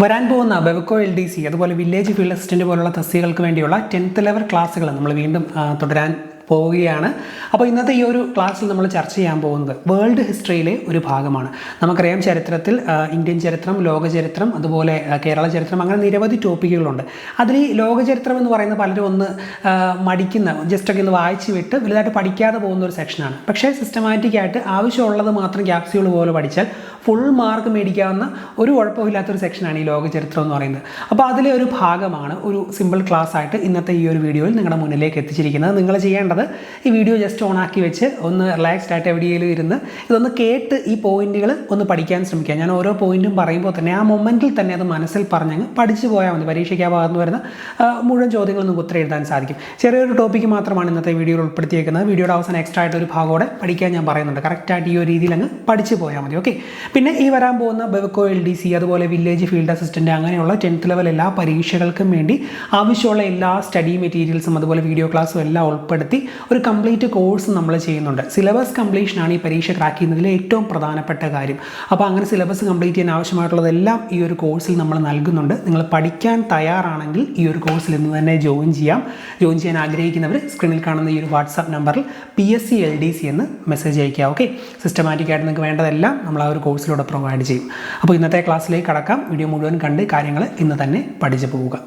വരാൻ പോകുന്ന Bevco L D C അതുപോലെ വില്ലേജ് ഫീൽഡ് അസിസ്റ്റന്റ് പോലുള്ള തസ്തികൾക്ക് വേണ്ടിയുള്ള ടെൻത്ത് ലെവൽ ക്ലാസ്സുകൾ നമ്മൾ വീണ്ടും തുടരാൻ പോവുകയാണ്. അപ്പോൾ ഇന്നത്തെ ഈ ഒരു ക്ലാസ്സിൽ നമ്മൾ ചർച്ച ചെയ്യാൻ പോകുന്നത് വേൾഡ് ഹിസ്റ്ററിയിലെ ഒരു ഭാഗമാണ്. നമുക്കറിയാം ചരിത്രത്തിൽ ഇന്ത്യൻ ചരിത്രം ലോക ചരിത്രം അതുപോലെ കേരള ചരിത്രം അങ്ങനെ നിരവധി ടോപ്പിക്കുകളുണ്ട്. അതിൽ ഈ ലോക ചരിത്രം എന്ന് പറയുന്ന പലരും ഒന്ന് മടിക്കുന്ന ജസ്റ്റ് ഒക്കെ ഒന്ന് വായിച്ച് വിട്ട് വലുതായിട്ട് പഠിക്കാതെ പോകുന്ന ഒരു സെക്ഷനാണ്. പക്ഷേ സിസ്റ്റമാറ്റിക് ആയിട്ട് ആവശ്യമുള്ളത് മാത്രം ക്യാപ്സ്യൂൾ പോലെ പഠിച്ചാൽ ഫുൾ മാർക്ക് മേടിക്കാവുന്ന ഒരു കുഴപ്പമില്ലാത്തൊരു സെക്ഷനാണ് ഈ ലോക ചരിത്രം എന്ന് പറയുന്നത്. അപ്പോൾ അതിലെ ഒരു ഭാഗമാണ് ഒരു സിമ്പിൾ ക്ലാസ് ആയിട്ട് ഇന്നത്തെ ഈ ഒരു വീഡിയോയിൽ നിങ്ങളുടെ മുന്നിലേക്ക് എത്തിച്ചിരിക്കുന്നത്. നിങ്ങൾ ചെയ്യേണ്ടത് ഈ വീഡിയോ ജസ്റ്റ് ഓൺ ആക്കി വെച്ച് ഒന്ന് റിലാക്സ്ഡ് ആയിട്ട് എവിടെയെങ്കിലും ഇരുന്ന് ഇതൊന്ന് കേട്ട് ഈ പോയിന്റുകൾ ഒന്ന് പഠിക്കാൻ ശ്രമിക്കുക. ഞാൻ ഓരോ പോയിന്റും പറയുമ്പോൾ തന്നെ ആ മൊമെന്റിൽ തന്നെ അത് മനസ്സിൽ പറഞ്ഞങ്ങ് പഠിച്ചു പോയാൽ മതി. പരീക്ഷയ്ക്ക് ആ ഭാഗത്ത് വരുന്ന മുഴുവൻ ചോദ്യങ്ങൾ നമുക്ക് ഉത്തരം എഴുതാൻ സാധിക്കും. ചെറിയൊരു ടോപ്പിക്ക് മാത്രമാണ് ഇന്നത്തെ വീഡിയോയിൽ ഉൾപ്പെടുത്തിയേക്കുന്നത്. വീഡിയോയുടെ അവസാനം എക്സ്ട്രാ ആയിട്ട് ഒരു ഭാഗോടെ പഠിക്കാൻ ഞാൻ പറയുന്നുണ്ട്. കറക്റ്റായിട്ട് ഈ ഒരു രീതിയിൽ അങ്ങ് പഠിച്ചു പോയാൽ മതി. ഓക്കെ പിന്നെ ഈ വരാൻ പോകുന്ന ബെവക്കോ എൽ ഡി സി അതുപോലെ വില്ലേജ് ഫീൽഡ് അസിസ്റ്റന്റ് അങ്ങനെയുള്ള ടെൻത്ത് ലെവൽ എല്ലാ പരീക്ഷകൾക്കും വേണ്ടി ആവശ്യമുള്ള എല്ലാ സ്റ്റഡി മെറ്റീരിയൽസും അതുപോലെ വീഡിയോ ക്ലാസ്സും എല്ലാം ഉൾപ്പെടുത്തി ഒരു കംപ്ലീറ്റ് കോഴ്സ് നമ്മൾ ചെയ്യുന്നുണ്ട്. സിലബസ് കംപ്ലീഷനാണ് ഈ പരീക്ഷ ക്രാക്ക് ചെയ്യുന്നതിലെ ഏറ്റവും പ്രധാനപ്പെട്ട കാര്യം. അപ്പോൾ അങ്ങനെ സിലബസ് കംപ്ലീറ്റ് ചെയ്യാൻ ആവശ്യമായിട്ടുള്ളതെല്ലാം ഈ ഒരു കോഴ്സിൽ നമ്മൾ നൽകുന്നുണ്ട്. നിങ്ങൾ പഠിക്കാൻ തയ്യാറാണെങ്കിൽ ഈ ഒരു കോഴ്സിൽ ഇന്ന് തന്നെ ജോയിൻ ചെയ്യാം. ജോയിൻ ചെയ്യാൻ ആഗ്രഹിക്കുന്നവർ സ്ക്രീനിൽ കാണുന്ന ഈ ഒരു വാട്സാപ്പ് നമ്പറിൽ P S C L D C എന്ന് മെസ്സേജ് അയക്കുക ഓക്കെ സിസ്റ്റമാറ്റിക് ആയിട്ട് നിങ്ങൾക്ക് വേണ്ടതെല്ലാം നമ്മൾ ആ ഒരു കോഴ്സിലൂടെ പ്രൊവൈഡ് ചെയ്യും. അപ്പോൾ ഇന്നത്തെ ക്ലാസ്സിലേക്ക് കടക്കാം. വീഡിയോ മുഴുവൻ കണ്ട് കാര്യങ്ങൾ ഇന്ന് തന്നെ പഠിച്ചു പോവുക.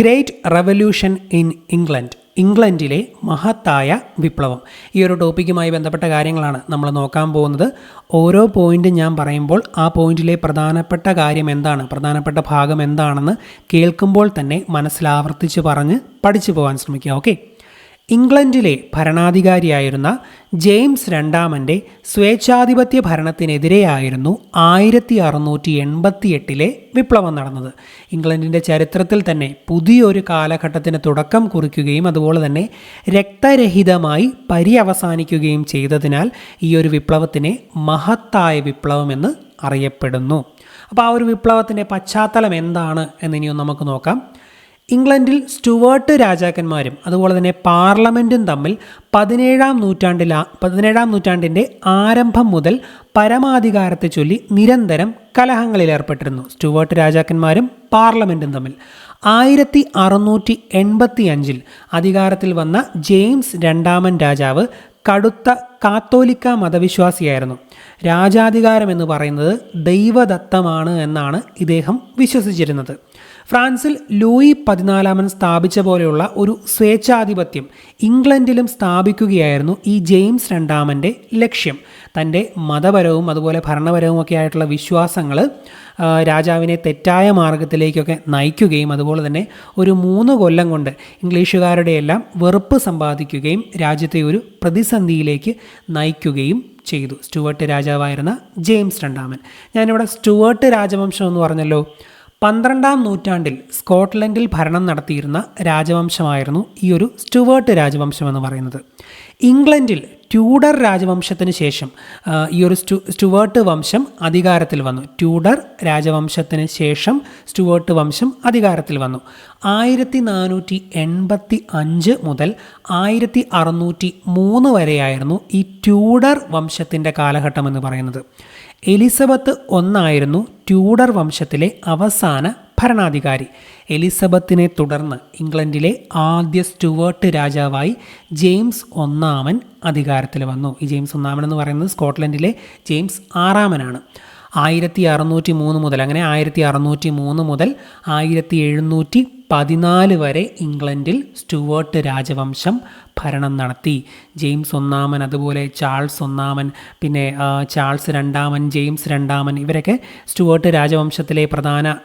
ഗ്രേറ്റ് റെവല്യൂഷൻ ഇൻ ഇംഗ്ലണ്ട് ഇംഗ്ലണ്ടിലെ മഹത്തായ വിപ്ലവം. ഈ ഒരു ടോപ്പിക്കുമായി ബന്ധപ്പെട്ട കാര്യങ്ങളാണ് നമ്മൾ നോക്കാൻ പോകുന്നത്. ഓരോ പോയിന്റും ഞാൻ പറയുമ്പോൾ ആ പോയിന്റിലെ പ്രധാനപ്പെട്ട കാര്യം എന്താണ്? പ്രധാനപ്പെട്ട ഭാഗം എന്താണെന്ന് കേൾക്കുമ്പോൾ തന്നെ മനസ്സിലാവർത്തിച്ച് പറഞ്ഞ് പഠിച്ചു പോകാൻ ശ്രമിക്കുക. ഓക്കെ ഇംഗ്ലണ്ടിലെ ഭരണാധികാരിയായിരുന്ന ജെയിംസ് രണ്ടാമന്റെ സ്വേച്ഛാധിപത്യ ഭരണത്തിനെതിരെയായിരുന്നു ആയിരത്തി അറുന്നൂറ്റി എൺപത്തി എട്ടിലെ വിപ്ലവം നടന്നത്. ഇംഗ്ലണ്ടിന്റെ ചരിത്രത്തിൽ തന്നെ പുതിയൊരു കാലഘട്ടത്തിന് തുടക്കം കുറിക്കുകയും അതുപോലെ തന്നെ രക്തരഹിതമായി പര്യവസാനിക്കുകയും ചെയ്തതിനാൽ ഈ ഒരു വിപ്ലവത്തിനെ മഹത്തായ വിപ്ലവമെന്ന് അറിയപ്പെടുന്നു. അപ്പോൾ ആ ഒരു വിപ്ലവത്തിന്റെ പശ്ചാത്തലം എന്താണ് എന്നിനിയും നമുക്ക് നോക്കാം. ഇംഗ്ലണ്ടിൽ സ്റ്റുവേർട്ട് രാജാക്കന്മാരും അതുപോലെ തന്നെ പാർലമെന്റും തമ്മിൽ പതിനേഴാം നൂറ്റാണ്ടിൽ പതിനേഴാം നൂറ്റാണ്ടിന്റെ ആരംഭം മുതൽ പരമാധികാരത്തെ ചൊല്ലി നിരന്തരം കലഹങ്ങളിൽ ഏർപ്പെട്ടിരുന്നു. സ്റ്റുവേർട്ട് രാജാക്കന്മാരും പാർലമെന്റും തമ്മിൽ. ആയിരത്തി അറുന്നൂറ്റി എൺപത്തി അഞ്ചിൽ അധികാരത്തിൽ വന്ന ജെയിംസ് രണ്ടാമൻ രാജാവ് കടുത്ത കാത്തോലിക്ക മതവിശ്വാസിയായിരുന്നു. രാജാധികാരം എന്ന് പറയുന്നത് ദൈവദത്തമാണ് എന്നാണ് ഇദ്ദേഹം വിശ്വസിച്ചിരുന്നത്. ഫ്രാൻസിൽ ലൂയി പതിനാലാമൻ സ്ഥാപിച്ച പോലെയുള്ള ഒരു സ്വേച്ഛാധിപത്യം ഇംഗ്ലണ്ടിലും സ്ഥാപിക്കുകയായിരുന്നു ഈ ജെയിംസ് രണ്ടാമന്റെ ലക്ഷ്യം. തന്റെ മതപരവും അതുപോലെ ഭരണപരവും ഒക്കെ ആയിട്ടുള്ള വിശ്വാസങ്ങൾ രാജാവിനെ തെറ്റായ മാർഗത്തിലേക്കൊക്കെ നയിക്കുകയും അതുപോലെ തന്നെ ഒരു മൂന്ന് കൊല്ലം കൊണ്ട് ഇംഗ്ലീഷുകാരുടെ എല്ലാം വെറുപ്പ് സമ്പാദിക്കുകയും രാജ്യത്തെ ഒരു പ്രതിസന്ധിയിലേക്ക് നയിക്കുകയും ചെയ്തു. സ്റ്റുവർട്ട് രാജാവായിരുന്ന ജെയിംസ് രണ്ടാമൻ. ഞാനിവിടെ സ്റ്റുവർട്ട് രാജവംശം എന്ന് പറഞ്ഞല്ലോ. പന്ത്രണ്ടാം നൂറ്റാണ്ടിൽ സ്കോട്ട്ലൻഡിൽ ഭരണം നടത്തിയിരുന്ന രാജവംശമായിരുന്നു ഈ ഒരു സ്റ്റുവേർട്ട് രാജവംശം എന്ന് പറയുന്നത്. ഇംഗ്ലണ്ടിൽ ട്യൂഡർ രാജവംശത്തിന് ശേഷം ഈ ഒരു സ്റ്റു സ്റ്റുവേർട്ട് വംശം അധികാരത്തിൽ വന്നു. ട്യൂഡർ രാജവംശത്തിന് ശേഷം സ്റ്റുവേർട്ട് വംശം അധികാരത്തിൽ വന്നു. ആയിരത്തി നാനൂറ്റി എൺപത്തി അഞ്ച് മുതൽ ആയിരത്തി അറുന്നൂറ്റി മൂന്ന് വരെയായിരുന്നു ഈ ട്യൂഡർ വംശത്തിന്റെ കാലഘട്ടം എന്ന് പറയുന്നത്. എലിസബത്ത് ഒന്നായിരുന്നു ട്യൂഡർ വംശത്തിലെ അവസാന ഭരണാധികാരി എലിസബത്തിനെ തുടർന്ന് ഇംഗ്ലണ്ടിലെ ആദ്യ സ്റ്റുവേർട്ട് രാജാവായി ജെയിംസ് ഒന്നാമൻ അധികാരത്തിൽ വന്നു. ഈ ജെയിംസ് ഒന്നാമൻ എന്ന് പറയുന്നത് സ്കോട്ട്ലൻഡിലെ ജെയിംസ് ആറാമനാണ്. ആയിരത്തി അറുന്നൂറ്റി മൂന്ന് മുതൽ അങ്ങനെ ആയിരത്തി അറുന്നൂറ്റി മൂന്ന് മുതൽ ആയിരത്തി എഴുന്നൂറ്റി പതിനാല് വരെ ഇംഗ്ലണ്ടിൽ സ്റ്റുവേർട്ട് രാജവംശം ഭരണം നടത്തി. ജെയിംസ് ഒന്നാമൻ അതുപോലെ ചാൾസ് ഒന്നാമൻ പിന്നെ ചാൾസ് രണ്ടാമൻ ജെയിംസ് രണ്ടാമൻ ഇവരൊക്കെ സ്റ്റുവേർട്ട് രാജവംശത്തിലെ പ്രധാന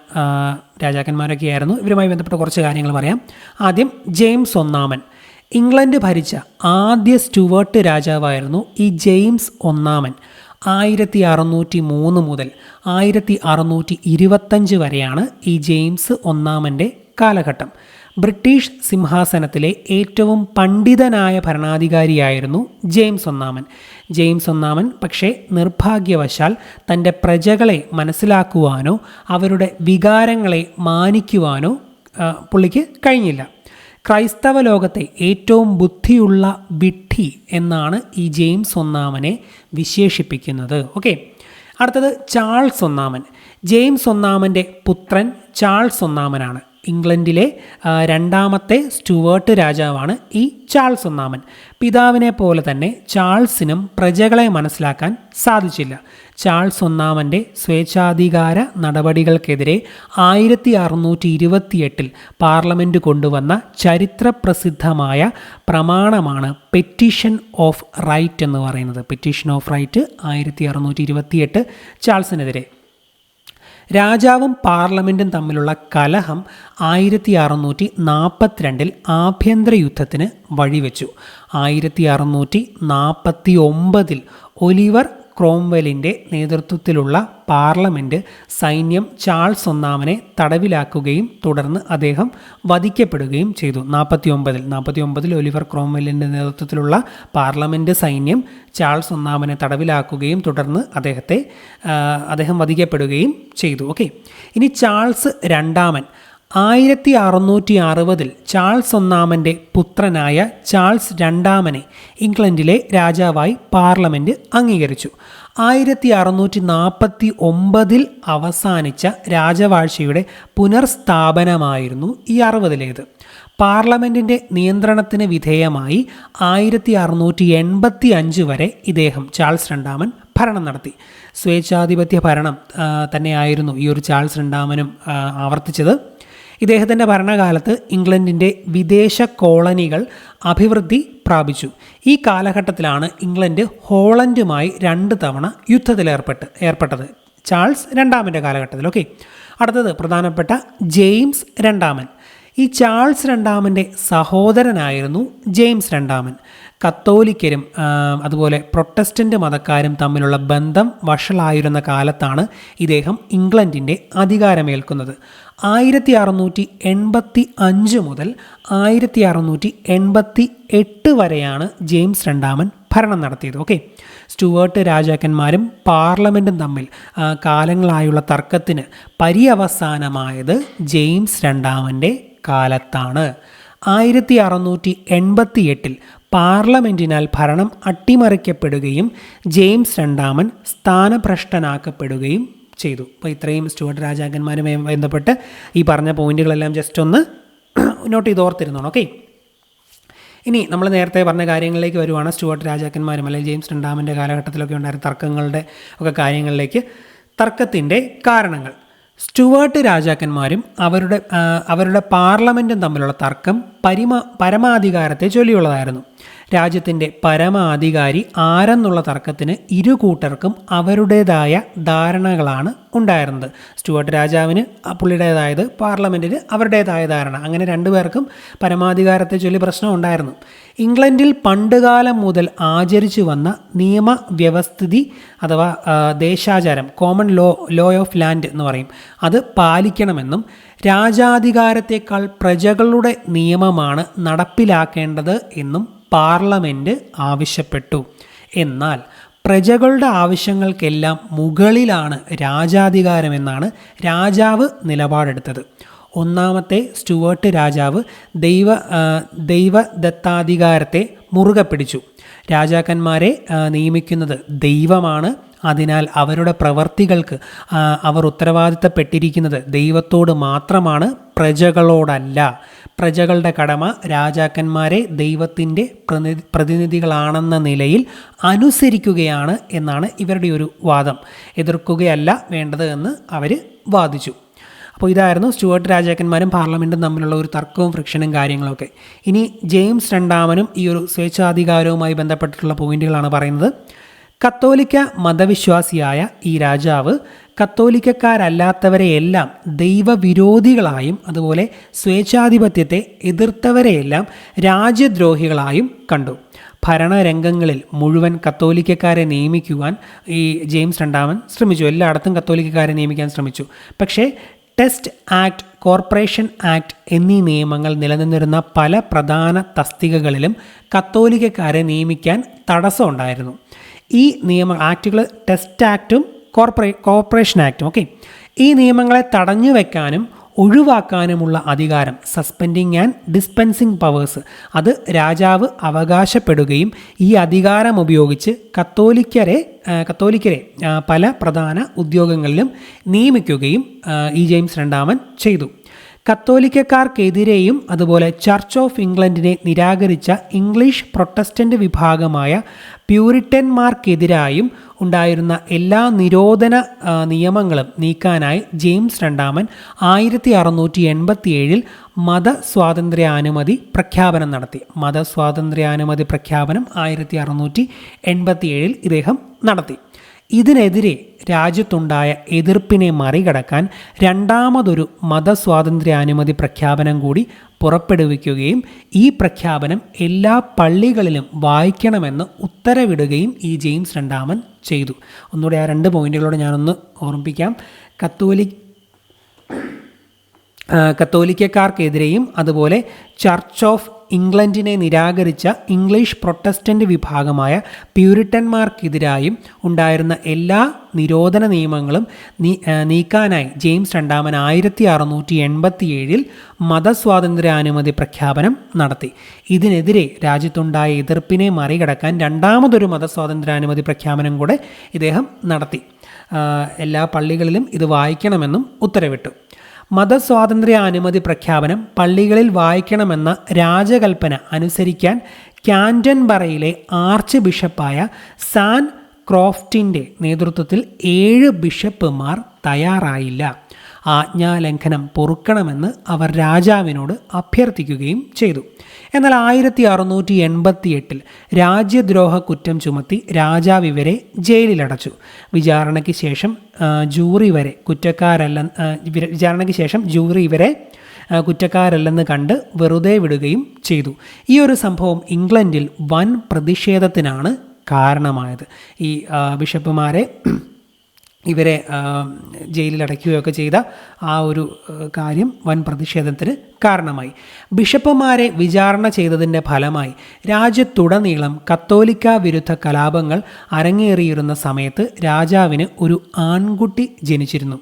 രാജാക്കന്മാരൊക്കെ ആയിരുന്നു ഇവരുമായി ബന്ധപ്പെട്ട കുറച്ച് കാര്യങ്ങൾ പറയാം. ആദ്യം ജെയിംസ് ഒന്നാമൻ. ഇംഗ്ലണ്ട് ഭരിച്ച ആദ്യ സ്റ്റുവേർട്ട് രാജാവായിരുന്നു ഈ ജെയിംസ് ഒന്നാമൻ. ആയിരത്തി അറുന്നൂറ്റി മൂന്ന് മുതൽ ആയിരത്തി അറുന്നൂറ്റി ഇരുപത്തഞ്ച് വരെയാണ് ഈ ജെയിംസ് ഒന്നാമന്റെ കാലഘട്ടം. ബ്രിട്ടീഷ് സിംഹാസനത്തിലെ ഏറ്റവും പണ്ഡിതനായ ഭരണാധികാരിയായിരുന്നു ജെയിംസ് ഒന്നാമൻ. ജെയിംസ് ഒന്നാമൻ പക്ഷേ നിർഭാഗ്യവശാൽ തന്റെ പ്രജകളെ മനസ്സിലാക്കുവാനോ അവരുടെ വികാരങ്ങളെ മാനിക്കുവാനോ പുള്ളിക്ക് കഴിഞ്ഞില്ല. ക്രൈസ്തവ ലോകത്തെ ഏറ്റവും ബുദ്ധിയുള്ള വിഡ്ഢി എന്നാണ് ഈ ജെയിംസ് ഒന്നാമനെ വിശേഷിപ്പിക്കുന്നത്. ഓക്കെ. അടുത്തത് ചാൾസ് ഒന്നാമൻ. ജെയിംസ് ഒന്നാമന്റെ പുത്രൻ ചാൾസ് ഒന്നാമനാണ്. ഇംഗ്ലണ്ടിലെ രണ്ടാമത്തെ സ്റ്റുവേർട്ട് രാജാവാണ് ഈ ചാൾസ് ഒന്നാമൻ. പിതാവിനെ പോലെ തന്നെ ചാൾസിനും പ്രജകളെ മനസ്സിലാക്കാൻ സാധിച്ചില്ല. ചാൾസ് ഒന്നാമന്റെ സ്വേച്ഛാധികാര നടപടികൾക്കെതിരെ ആയിരത്തി അറുന്നൂറ്റി ഇരുപത്തിയെട്ടിൽ പാർലമെന്റ് കൊണ്ടുവന്ന ചരിത്രപ്രസിദ്ധമായ പ്രമാണമാണ് പെറ്റീഷൻ ഓഫ് റൈറ്റ് എന്ന് പറയുന്നത്. പെറ്റീഷൻ ഓഫ് റൈറ്റ് ആയിരത്തി അറുന്നൂറ്റി ഇരുപത്തിയെട്ട് ചാൾസിനെതിരെ. രാജാവും പാർലമെന്റും തമ്മിലുള്ള കലഹം ആയിരത്തി അറുന്നൂറ്റി നാൽപ്പത്തിരണ്ടിൽ ആഭ്യന്തര യുദ്ധത്തിന് വഴിവെച്ചു. ആയിരത്തി അറുന്നൂറ്റി നാൽപ്പത്തി ഒമ്പതിൽ ഒലിവർ ക്രോംവെലിന്റെ നേതൃത്വത്തിലുള്ള പാർലമെന്റ് സൈന്യം ചാൾസ് ഒന്നാമനെ തടവിലാക്കുകയും തുടർന്ന് അദ്ദേഹം വധിക്കപ്പെടുകയും ചെയ്തു. നാൽപ്പത്തി ഒമ്പതിൽ നാൽപ്പത്തി ഒമ്പതിൽ ഒലിവർ ക്രോംവെല്ലിന്റെ നേതൃത്വത്തിലുള്ള പാർലമെന്റ് സൈന്യം ചാൾസ് ഒന്നാമനെ തടവിലാക്കുകയും തുടർന്ന് അദ്ദേഹത്തെ അദ്ദേഹം വധിക്കപ്പെടുകയും ചെയ്തു. ഓക്കെ. ഇനി ചാൾസ് രണ്ടാമൻ ആയിരത്തി അറുന്നൂറ്റി അറുപതിൽ ചാൾസ് ഒന്നാമന്റെ പുത്രനായ ചാൾസ് രണ്ടാമനെ ഇംഗ്ലണ്ടിലെ രാജാവായി പാർലമെന്റ് അംഗീകരിച്ചു. ആയിരത്തി അറുന്നൂറ്റി നാൽപ്പത്തി ഒമ്പതിൽ അവസാനിച്ച രാജവാഴ്ചയുടെ പുനർസ്ഥാപനമായിരുന്നു ഈ അറുപതിലേത്. പാർലമെന്റിന്റെ നിയന്ത്രണത്തിന് വിധേയമായി ആയിരത്തി അറുന്നൂറ്റി എൺപത്തി അഞ്ച് വരെ ഇദ്ദേഹം ചാൾസ് രണ്ടാമൻ ഭരണം നടത്തി. സ്വേച്ഛാധിപത്യ ഭരണം തന്നെയായിരുന്നു ഈ ഒരു ചാൾസ് രണ്ടാമനും ആവർത്തിച്ചത്. ഇദ്ദേഹത്തിന്റെ ഭരണകാലത്ത് ഇംഗ്ലണ്ടിന്റെ വിദേശ കോളനികൾ അഭിവൃദ്ധി പ്രാപിച്ചു. ഈ കാലഘട്ടത്തിലാണ് ഇംഗ്ലണ്ട് ഹോളണ്ടുമായി രണ്ട് തവണ യുദ്ധത്തിലേർപ്പെട്ട് ഏർപ്പെട്ടത്. ചാൾസ് രണ്ടാമന്റെ കാലഘട്ടത്തിൽ. ഓക്കെ. അടുത്തത് പ്രധാനപ്പെട്ട ജെയിംസ് രണ്ടാമൻ. ഈ ചാൾസ് രണ്ടാമന്റെ സഹോദരനായിരുന്നു ജെയിംസ് രണ്ടാമൻ. കത്തോലിക്കരും അതുപോലെ പ്രൊട്ടസ്റ്റന്റ് മതക്കാരും തമ്മിലുള്ള ബന്ധം വഷളായിരുന്ന കാലത്താണ് ഇദ്ദേഹം ഇംഗ്ലണ്ടിന്റെ അധികാരമേൽക്കുന്നത്. ആയിരത്തി അറുന്നൂറ്റി എൺപത്തി അഞ്ച് മുതൽ ആയിരത്തി അറുന്നൂറ്റി എൺപത്തി എട്ട് വരെയാണ് ജെയിംസ് രണ്ടാമൻ ഭരണം നടത്തിയത്. ഓക്കെ? സ്റ്റുവേർട്ട് രാജാക്കന്മാരും പാർലമെന്റും തമ്മിൽ കാലങ്ങളായുള്ള തർക്കത്തിന് പര്യവസാനമായത് ജെയിംസ് രണ്ടാമന്റെ കാലത്താണ്. ആയിരത്തി അറുന്നൂറ്റി എൺപത്തി എട്ടിൽ പാർലമെന്റിനാൽ ഭരണം അട്ടിമറിക്കപ്പെടുകയും ജെയിംസ് രണ്ടാമൻ സ്ഥാനഭ്രഷ്ടനാക്കപ്പെടുകയും ചെയ്തു. അപ്പോൾ ഇത്രയും സ്റ്റുവർട്ട് രാജാക്കന്മാരുമായി ബന്ധപ്പെട്ട് ഈ പറഞ്ഞ പോയിന്റുകളെല്ലാം ജസ്റ്റ് ഒന്ന് നോട്ട് ചെയ്ത് ഓർത്തിരുന്നോണം ഓക്കെ ഇനി നമ്മൾ നേരത്തെ പറഞ്ഞ കാര്യങ്ങളിലേക്ക് വരുവാണ്. സ്റ്റുവർട്ട് രാജാക്കന്മാരും അല്ലെങ്കിൽ ജെയിംസ് രണ്ടാമന്റെ കാലഘട്ടത്തിലൊക്കെ ഉണ്ടായിരുന്ന തർക്കങ്ങളുടെ ഒക്കെ കാര്യങ്ങളിലേക്ക് തർക്കത്തിന്റെ കാരണങ്ങൾ. സ്റ്റുവേർട്ട് രാജാക്കന്മാരും അവരുടെ അവരുടെ പാർലമെന്റും തമ്മിലുള്ള തർക്കം പരിമ പരമാധികാരത്തെ ചൊല്ലിയുള്ളതായിരുന്നു. രാജ്യത്തിന്റെ പരമാധികാരി ആരെന്നുള്ള തർക്കത്തിന് ഇരു കൂട്ടർക്കും അവരുടേതായ ധാരണകളാണ് ഉണ്ടായിരുന്നത്. സ്റ്റുവർട്ട് രാജാവിന് പുള്ളിയുടേതായത് പാർലമെന്റിന് അവരുടേതായ ധാരണ. അങ്ങനെ രണ്ടുപേർക്കും പരമാധികാരത്തെ ചൊല്ലി പ്രശ്നം ഉണ്ടായിരുന്നു. ഇംഗ്ലണ്ടിൽ പണ്ടുകാലം മുതൽ ആചരിച്ചു വന്ന നിയമവ്യവസ്ഥിതി അഥവാ ദേശാചാരം common law law of land എന്ന് പറയും. അത് പാലിക്കണമെന്നും രാജാധികാരത്തേക്കാൾ പ്രജകളുടെ നിയമമാണ് നടപ്പിലാക്കേണ്ടത് എന്നും പാർലമെന്റ് ആവശ്യപ്പെട്ടു. എന്നാൽ പ്രജകളുടെ ആവശ്യങ്ങൾക്കെല്ലാം മുകളിലാണ് രാജാധികാരമെന്നാണ് രാജാവ് നിലപാടെടുത്തത്. ഒന്നാമത്തെ സ്റ്റുവേർട്ട് രാജാവ് ദൈവ ദൈവദത്താധികാരത്തെ മുറുകെ പിടിച്ചു. രാജാക്കന്മാരെ നിയമിക്കുന്നത് ദൈവമാണ്. അതിനാൽ അവരുടെ പ്രവർത്തികൾക്ക് അവർ ഉത്തരവാദിത്തപ്പെട്ടിരിക്കുന്നത് ദൈവത്തോട് മാത്രമാണ് പ്രജകളോടല്ല. പ്രജകളുടെ കടമ രാജാക്കന്മാരെ ദൈവത്തിന്റെ പ്രതി പ്രതിനിധികളാണെന്ന നിലയിൽ അനുസരിക്കുകയാണ് എന്നാണ് ഇവരുടെ ഒരു വാദം. എതിർക്കുകയല്ല വേണ്ടത് എന്ന് അവർ വാദിച്ചു. അപ്പോൾ ഇതായിരുന്നു സ്റ്റുവർട്ട് രാജാക്കന്മാരും പാർലമെന്റും തമ്മിലുള്ള ഒരു തർക്കവും ഫ്രിക്ഷനും കാര്യങ്ങളൊക്കെ. ഇനി ജെയിംസ് രണ്ടാമനും ഈ ഒരു സ്വേച്ഛാധികാരവുമായി ബന്ധപ്പെട്ടിട്ടുള്ള പോയിന്റുകളാണ് പറയുന്നത്. കത്തോലിക്ക മതവിശ്വാസിയായ ഈ രാജാവ് കത്തോലിക്കക്കാരല്ലാത്തവരെയെല്ലാം ദൈവവിരോധികളായും അതുപോലെ സ്വേച്ഛാധിപത്യത്തെ എതിർത്തവരെയെല്ലാം രാജ്യദ്രോഹികളായും കണ്ടു. ഭരണരംഗങ്ങളിൽ മുഴുവൻ കത്തോലിക്കക്കാരെ നിയമിക്കുവാൻ ഈ ജെയിംസ് രണ്ടാമൻ ശ്രമിച്ചു. എല്ലായിടത്തും കത്തോലിക്കക്കാരെ നിയമിക്കാൻ ശ്രമിച്ചു. പക്ഷേ ടെസ്റ്റ് ആക്ട് കോർപ്പറേഷൻ ആക്ട് എന്നീ നിയമങ്ങൾ നിലനിന്നിരുന്ന പല പ്രധാന തസ്തികകളിലും കത്തോലിക്കക്കാരെ നിയമിക്കാൻ തടസ്സമുണ്ടായിരുന്നു. ഈ നിയമ ആക്റ്റുകൾ ടെസ്റ്റ് ആക്റ്റും കോർപ്പറേ കോർപ്പറേഷൻ ആക്ട് ഓക്കെ ഈ നിയമങ്ങളെ തടഞ്ഞു വെക്കാനും ഒഴിവാക്കാനുമുള്ള അധികാരം സസ്പെൻഡിങ് ആൻഡ് ഡിസ്പെൻസിങ് പവേഴ്സ് അത് രാജാവ് അവകാശപ്പെടുകയും ഈ അധികാരം ഉപയോഗിച്ച് കത്തോലിക്കരെ കത്തോലിക്കരെ പല പ്രധാന ഉദ്യോഗങ്ങളിലും നിയമിക്കുകയും ഇ ജെയിംസ് രണ്ടാമൻ ചെയ്തു. കത്തോലിക്കക്കാർക്കെതിരെയും അതുപോലെ ചർച്ച് ഓഫ് ഇംഗ്ലണ്ടിനെ നിരാകരിച്ച ഇംഗ്ലീഷ് പ്രൊട്ടസ്റ്റന്റ് വിഭാഗമായ പ്യൂരിറ്റന്മാർക്കെതിരായും ഉണ്ടായിരുന്ന എല്ലാ നിരോധന നിയമങ്ങളും നീക്കാനായി ജെയിംസ് രണ്ടാമൻ ആയിരത്തി അറുന്നൂറ്റി എൺപത്തിയേഴിൽ മതസ്വാതന്ത്ര്യാനുമതി പ്രഖ്യാപനം നടത്തി. മതസ്വാതന്ത്ര്യാനുമതി പ്രഖ്യാപനം ആയിരത്തി അറുന്നൂറ്റി എൺപത്തിയേഴിൽ ഇദ്ദേഹം നടത്തി. ഇതിനെതിരെ രാജ്യത്തുണ്ടായ എതിർപ്പിനെ മറികടക്കാൻ രണ്ടാമതൊരു മതസ്വാതന്ത്ര്യാനുമതി പ്രഖ്യാപനം കൂടി പുറപ്പെടുവിക്കുകയും ഈ പ്രഖ്യാപനം എല്ലാ പള്ളികളിലും വായിക്കണമെന്ന് ഉത്തരവിടുകയും ഈ ജെയിംസ് രണ്ടാമൻ ചെയ്തു. ഒന്നുകൂടി ആ രണ്ട് പോയിന്റുകളോട് ഞാനൊന്ന് ഓർമ്മിപ്പിക്കാം. കത്തോലിക് കത്തോലിക്കക്കാർക്കെതിരെയും അതുപോലെ ചർച്ച് ഓഫ് ഇംഗ്ലണ്ടിനെ നിരാകരിച്ച ഇംഗ്ലീഷ് പ്രൊട്ടസ്റ്റന്റ് വിഭാഗമായ പ്യൂരിറ്റന്മാർക്കെതിരായും ഉണ്ടായിരുന്ന എല്ലാ നിരോധന നിയമങ്ങളും നീക്കാനായി ജെയിംസ് രണ്ടാമൻ ആയിരത്തി അറുന്നൂറ്റി എൺപത്തി ഏഴിൽ മതസ്വാതന്ത്ര്യാനുമതി പ്രഖ്യാപനം നടത്തി. ഇതിനെതിരെ രാജ്യത്തുണ്ടായ എതിർപ്പിനെ മറികടക്കാൻ രണ്ടാമതൊരു മതസ്വാതന്ത്ര്യാനുമതി പ്രഖ്യാപനം കൂടെ ഇദ്ദേഹം നടത്തി. എല്ലാ പള്ളികളിലും ഇത് വായിക്കണമെന്നും ഉത്തരവിട്ടു. മതസ്വാതന്ത്ര്യ അനുമതി പ്രഖ്യാപനം പള്ളികളിൽ വായിക്കണമെന്ന രാജകൽപ്പന അനുസരിക്കാൻ ക്യാന്റൻബറയിലെ ആർച്ച് ബിഷപ്പായ സാൻ ക്രോഫ്റ്റിന്റെ നേതൃത്വത്തിൽ ഏഴ് ബിഷപ്പുമാർ തയ്യാറായില്ല. ആജ്ഞാലംഘനം പൊറുക്കണമെന്ന് അവർ രാജാവിനോട് അഭ്യർത്ഥിക്കുകയും ചെയ്തു. എന്നാൽ ആയിരത്തി അറുന്നൂറ്റി എൺപത്തി എട്ടിൽ രാജ്യദ്രോഹ കുറ്റം ചുമത്തി രാജാവ് ഇവരെ ജയിലിലടച്ചു. വിചാരണയ്ക്ക് ശേഷം ജൂറി വരെ കുറ്റക്കാരല്ല വിചാരണയ്ക്ക് ശേഷം ജൂറി ഇവരെ കുറ്റക്കാരല്ലെന്ന് കണ്ട് വെറുതെ വിടുകയും ചെയ്തു. ഈ ഒരു സംഭവം ഇംഗ്ലണ്ടിൽ വൻ പ്രതിഷേധത്തിനാണ് കാരണമായത്. ഈ ബിഷപ്പുമാരെ ഇവരെ ജയിലിൽ അടയ്ക്കുകയൊക്കെ ചെയ്ത ആ ഒരു കാര്യം വൻ പ്രതിഷേധത്തിന് കാരണമായി. ബിഷപ്പുമാരെ വിചാരണ ചെയ്തതിന്റെ ഫലമായി രാജ്യത്തുടനീളം കത്തോലിക്ക വിരുദ്ധ കലാപങ്ങൾ അരങ്ങേറിയിരുന്ന സമയത്ത് രാജാവിന് ഒരു ആൺകുട്ടി ജനിച്ചിരുന്നു.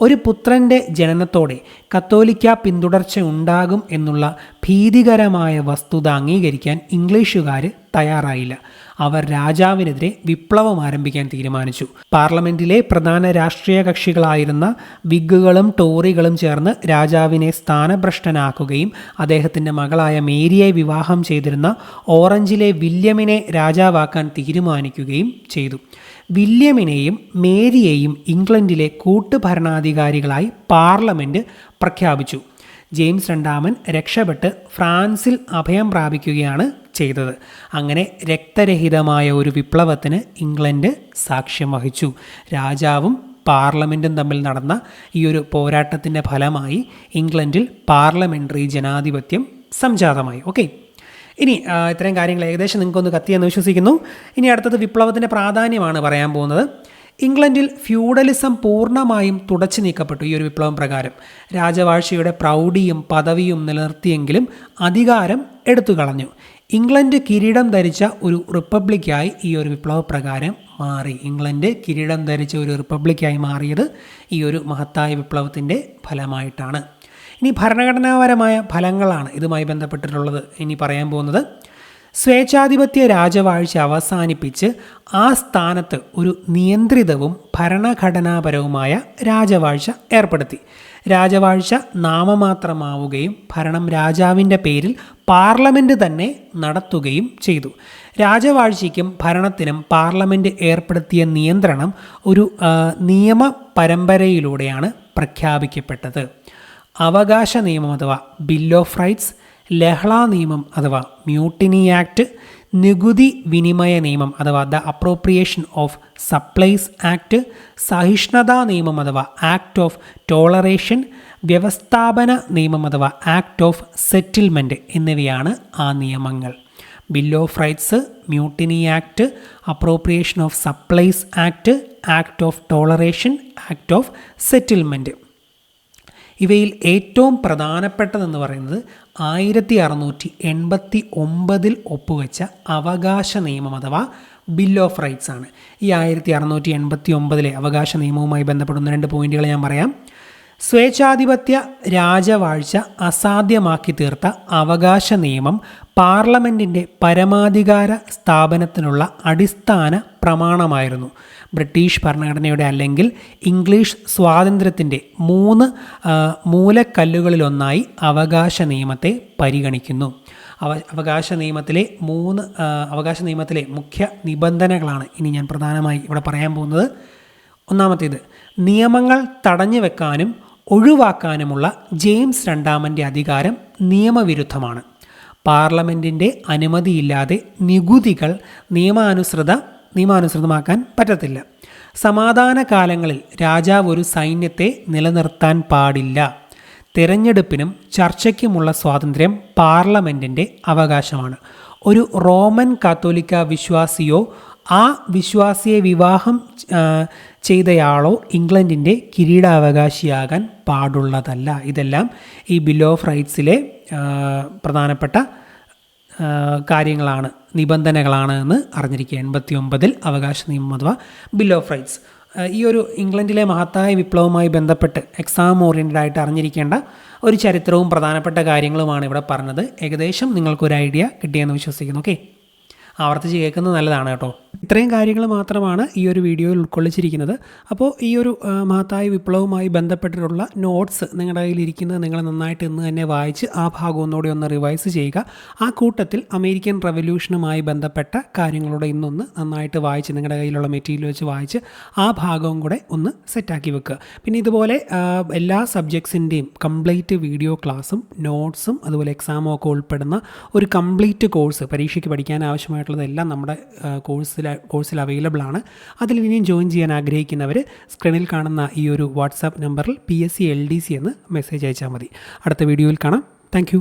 ഒരു പുത്രന്റെ ജനനത്തോടെ കത്തോലിക്ക പിന്തുടർച്ച ഉണ്ടാകും എന്നുള്ള ഭീതികരമായ വസ്തുത അംഗീകരിക്കാൻ ഇംഗ്ലീഷുകാർ തയ്യാറായില്ല. അവർ രാജാവിനെതിരെ വിപ്ലവം ആരംഭിക്കാൻ തീരുമാനിച്ചു. പാർലമെന്റിലെ പ്രധാന രാഷ്ട്രീയ കക്ഷികളായിരുന്ന വിഗ്ഗുകളും ടോറികളും ചേർന്ന് രാജാവിനെ സ്ഥാനഭ്രഷ്ടനാക്കുകയും അദ്ദേഹത്തിന്റെ മകളായ മേരിയെ വിവാഹം ചെയ്തിരുന്ന ഓറഞ്ചിലെ വില്യമിനെ രാജാവാക്കാൻ തീരുമാനിക്കുകയും ചെയ്തു. വില്യമിനെയും മേരിയെയും ഇംഗ്ലണ്ടിലെ കൂട്ടുഭരണാധികാരികളായി പാർലമെന്റ് പ്രഖ്യാപിച്ചു. ജെയിംസ് രണ്ടാമൻ രക്ഷപ്പെട്ട് ഫ്രാൻസിൽ അഭയം പ്രാപിക്കുകയാണ് ചെയ്തത്. അങ്ങനെ രക്തരഹിതമായ ഒരു വിപ്ലവത്തിന് ഇംഗ്ലണ്ട് സാക്ഷ്യം വഹിച്ചു. രാജാവും പാർലമെന്റും തമ്മിൽ നടന്ന ഈ ഒരു പോരാട്ടത്തിന്റെ ഫലമായി ഇംഗ്ലണ്ടിൽ പാർലമെന്ററി ജനാധിപത്യം സംജാതമായി. ഓക്കെ. ഇനി ഇത്രയും കാര്യങ്ങൾ ഏകദേശം നിങ്ങൾക്കൊന്ന് കത്തിയെന്ന് വിശ്വസിക്കുന്നു. ഇനി അടുത്തത് വിപ്ലവത്തിന്റെ പ്രാധാന്യമാണ് പറയാൻ പോകുന്നത്. ഇംഗ്ലണ്ടിൽ ഫ്യൂഡലിസം പൂർണമായും തുടച്ചു നീക്കപ്പെട്ടു. ഈ ഒരു വിപ്ലവം പ്രകാരം രാജവാഴ്ചയുടെ പ്രൗഢിയും പദവിയും നിലനിർത്തിയെങ്കിലും അധികാരം എടുത്തു കളഞ്ഞു. ഇംഗ്ലണ്ട് കിരീടം ധരിച്ച ഒരു റിപ്പബ്ലിക്കായി ഈ ഒരു വിപ്ലവ പ്രകാരം മാറി. ഇംഗ്ലണ്ട് കിരീടം ധരിച്ച ഒരു റിപ്പബ്ലിക്കായി മാറിയത് ഈ ഒരു മഹത്തായ വിപ്ലവത്തിന്റെ ഫലമായിട്ടാണ്. ഇനി ഭരണഘടനാപരമായ ഫലങ്ങളാണ് ഇതുമായി ബന്ധപ്പെട്ടിട്ടുള്ളത്. ഇനി പറയാൻ പോകുന്നത് സ്വേച്ഛാധിപത്യ രാജവാഴ്ച അവസാനിപ്പിച്ച് ആ സ്ഥാനത്ത് ഒരു നിയന്ത്രിതവും ഭരണഘടനാപരവുമായ രാജവാഴ്ച ഏർപ്പെടുത്തി. രാജവാഴ്ച നാമമാത്രമാവുകയും ഭരണം രാജാവിന്റെ പേരിൽ പാർലമെന്റ് തന്നെ നടത്തുകയും ചെയ്തു. രാജവാഴ്ചയ്ക്കും ഭരണത്തിനും പാർലമെന്റ് ഏർപ്പെടുത്തിയ നിയന്ത്രണം ഒരു നിയമ പരമ്പരയിലൂടെയാണ് പ്രഖ്യാപിക്കപ്പെട്ടത്. അവകാശ നിയമം അഥവാ ബിൽ ഓഫ് റൈറ്റ്സ് ലഹള നിയമം അഥവാ മ്യൂട്ടിനി ആക്ട് നികുതി വിനിമയ നിയമം അഥവാ the appropriation of supplies act സഹിഷ്ണുതാ നിയമം അഥവാ ആക്ട് ഓഫ് ടോളറേഷൻ വ്യവസ്ഥാപന നിയമം അഥവാ ആക്ട് ഓഫ് സെറ്റിൽമെന്റ് എന്നിവയാണ് ആ നിയമങ്ങൾ. Bill of rights mutiny act appropriation of supplies act act of toleration act of settlement ഇവയിൽ ഏറ്റവും പ്രധാനപ്പെട്ടതെന്ന് പറയുന്നത് ആയിരത്തി അറുന്നൂറ്റി എൺപത്തി ഒമ്പതിൽ ഒപ്പുവെച്ച അവകാശ നിയമം അഥവാ ബിൽ ഓഫ് റൈറ്റ്സ് ആണ്. ഈ ആയിരത്തി അറുന്നൂറ്റി എൺപത്തി ഒമ്പതിലെ അവകാശ നിയമവുമായി ബന്ധപ്പെടുന്ന രണ്ട് പോയിന്റുകൾ ഞാൻ പറയാം. സ്വേച്ഛാധിപത്യ രാജവാഴ്ച അസാധ്യമാക്കി തീർത്ത അവകാശ നിയമം പാർലമെന്റിന്റെ പരമാധികാര സ്ഥാപനത്തിനുള്ള അടിസ്ഥാന പ്രമാണമായിരുന്നു. ബ്രിട്ടീഷ് ഭരണഘടനയുടെ അല്ലെങ്കിൽ ഇംഗ്ലീഷ് സ്വാതന്ത്ര്യത്തിന്റെ മൂന്ന് മൂലക്കല്ലുകളിലൊന്നായി അവകാശ നിയമത്തെ പരിഗണിക്കുന്നു. അവ അവകാശ നിയമത്തിലെ മൂന്ന് അവകാശ നിയമത്തിലെ മുഖ്യ നിബന്ധനകളാണ് ഇനി ഞാൻ പ്രധാനമായി ഇവിടെ പറയാൻ പോകുന്നത്. ഒന്നാമത്തേത് നിയമങ്ങൾ തടഞ്ഞു വെക്കാനും ഒഴിവാക്കാനുമുള്ള ജെയിംസ് രണ്ടാമന്റെ അധികാരം നിയമവിരുദ്ധമാണ്. പാർലമെന്റിന്റെ അനുമതിയില്ലാതെ നികുതികൾ നിയമാനുസൃത നിയമാനുസൃതമാക്കാൻ പറ്റത്തില്ല. സമാധാന കാലങ്ങളിൽ രാജാവ് ഒരു സൈന്യത്തെ നിലനിർത്താൻ പാടില്ല. തിരഞ്ഞെടുപ്പിനും ചർച്ചയ്ക്കുമുള്ള സ്വാതന്ത്ര്യം പാർലമെന്റിന്റെ അവകാശമാണ്. ഒരു റോമൻ കാത്തോലിക്ക വിശ്വാസിയോ ആ വിശ്വാസിയെ വിവാഹം ചെയ്തയാളോ ഇംഗ്ലണ്ടിന്റെ കിരീടാവകാശിയാകാൻ പാടുള്ളതല്ല. ഇതെല്ലാം ഈ ബിൽ ഓഫ് റൈറ്റ്സിലെ പ്രധാനപ്പെട്ട കാര്യങ്ങളാണ് നിബന്ധനകളാണ് എന്ന് അറിഞ്ഞിരിക്കുക. എൺപത്തി ഒമ്പതിൽ അവകാശ നിയമം അഥവാ ബിൽ ഓഫ് റൈറ്റ്സ് ഈ ഒരു ഇംഗ്ലണ്ടിലെ മഹത്തായ വിപ്ലവവുമായി ബന്ധപ്പെട്ട് എക്സാം ഓറിയന്റഡ് ആയിട്ട് അറിഞ്ഞിരിക്കേണ്ട ഒരു ചരിത്രവും പ്രധാനപ്പെട്ട കാര്യങ്ങളുമാണ് ഇവിടെ പറഞ്ഞത്. ഏകദേശം നിങ്ങൾക്കൊരു ഐഡിയ കിട്ടിയെന്ന് വിശ്വസിക്കുന്നു ഓക്കെ? ആവർത്തിച്ച് കേൾക്കുന്നത് നല്ലതാണ് കേട്ടോ. ഇത്രയും കാര്യങ്ങൾ മാത്രമാണ് ഈ ഒരു വീഡിയോയിൽ ഉൾക്കൊള്ളിച്ചിരിക്കുന്നത്. അപ്പോൾ ഈ ഒരു മഹത്തായ വിപ്ലവവുമായി ബന്ധപ്പെട്ടിട്ടുള്ള നോട്ട്സ് നിങ്ങളുടെ കയ്യിൽ ഇരിക്കുന്നത് നിങ്ങൾ നന്നായിട്ട് ഇന്ന് തന്നെ വായിച്ച് ആ ഭാഗം ഒന്നുകൂടി ഒന്ന് റിവൈസ് ചെയ്യുക. ആ കൂട്ടത്തിൽ അമേരിക്കൻ റവല്യൂഷനുമായി ബന്ധപ്പെട്ട കാര്യങ്ങളുടെ ഇന്നൊന്ന് നന്നായിട്ട് വായിച്ച് നിങ്ങളുടെ കയ്യിലുള്ള മെറ്റീരിയൽ വെച്ച് വായിച്ച് ആ ഭാഗവും കൂടെ ഒന്ന് സെറ്റാക്കി വെക്കുക. പിന്നെ ഇതുപോലെ എല്ലാ സബ്ജക്ട്സിന്റെയും കംപ്ലീറ്റ് വീഡിയോ ക്ലാസ്സും നോട്ട്സും അതുപോലെ എക്സാമും ഒക്കെ ഉൾപ്പെടുന്ന ഒരു കംപ്ലീറ്റ് കോഴ്സ് പരീക്ഷയ്ക്ക് പഠിക്കാൻ ആവശ്യമായിട്ടുള്ളതെല്ലാം നമ്മുടെ കോഴ്സിൽ കോഴ്സിൽ അവൈലബിൾ ആണ്. അതിൽ ഇനിയും ജോയിൻ ചെയ്യാൻ ആഗ്രഹിക്കുന്നവർ സ്ക്രീനിൽ കാണുന്ന ഈ ഒരു വാട്സാപ്പ് നമ്പറിൽ P S C L D C എന്ന് മെസ്സേജ് അയച്ചാൽ മതി. അടുത്ത വീഡിയോയിൽ കാണാം. താങ്ക്